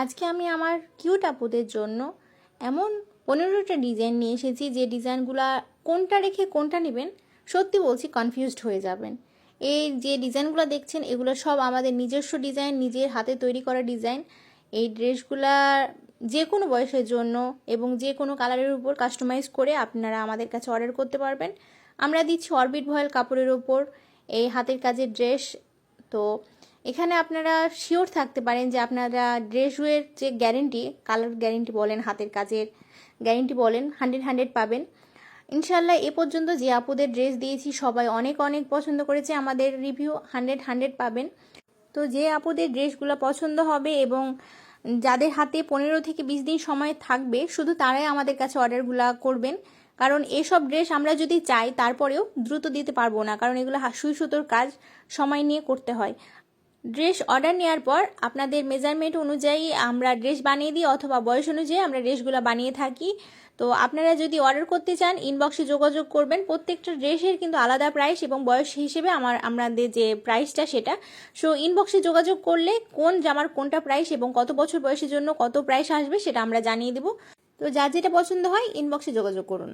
আজকে আমি আমার কিউট আপুদের জন্য এমন পনেরোটা ডিজাইন নিয়ে এসেছি যে ডিজাইনগুলা কোনটা রেখে কোনটা নেবেন, সত্যি বলছি কনফিউজড হয়ে যাবেন। এই যে ডিজাইনগুলো দেখছেন, এগুলো সব আমাদের নিজস্ব ডিজাইন নিজের হাতে তৈরি করা ডিজাইন এই ড্রেসগুলা যে কোনো বয়সের জন্য এবং যে কোনো কালারের উপর কাস্টমাইজ করে আপনারা আমাদের কাছে অর্ডার করতে পারবেন। আমরা দিচ্ছি অরবিট ভয়েল কাপড়ের ওপর এই হাতের কাজের ড্রেস তো এখানে আপনারা শিওর থাকতে পারেন যে আপনারা ড্রেসের যে গ্যারেন্টি কালার গ্যারেন্টি বলেন, হাতের কাজের গ্যারেন্টি বলেন হান্ড্রেড হান্ড্রেড পাবেন। ইনশাল্লাহ এ পর্যন্ত যে আপুদের ড্রেস দিয়েছি, সবাই অনেক অনেক পছন্দ করেছে, আমাদের রিভিউ হান্ড্রেড হান্ড্রেড পাবেন। তো যে আপুদের ড্রেসগুলো পছন্দ হবে এবং যাদের হাতে পনেরো থেকে বিশ দিন সময় থাকবে, শুধু তারাই আমাদের কাছে অর্ডারগুলো করবেন। কারণ এসব ড্রেস আমরা যদি চাই, তারপরেও দ্রুত দিতে পারব না, কারণ এগুলো সুই সুতোর কাজ, সময় নিয়ে করতে হয়। ড্রেস অর্ডার নেওয়ার পর আপনাদের মেজারমেন্ট অনুযায়ী আমরা ড্রেস বানিয়ে দিই অথবা বয়স অনুযায়ী আমরা ড্রেসগুলো বানিয়ে থাকি। তো আপনারা যদি অর্ডার করতে চান ইনবক্সে যোগাযোগ করবেন। প্রত্যেকটা ড্রেসের কিন্তু আলাদা প্রাইস এবং বয়স হিসেবে আমার, আমাদের যে প্রাইসটা সেটা। সো ইনবক্সে যোগাযোগ করলে কোন জামার কোনটা প্রাইস এবং কত বছর বয়সের জন্য কত প্রাইস আসবে সেটা আমরা জানিয়ে দেবো। তো যা যেটা পছন্দ হয় ইনবক্সে যোগাযোগ করুন।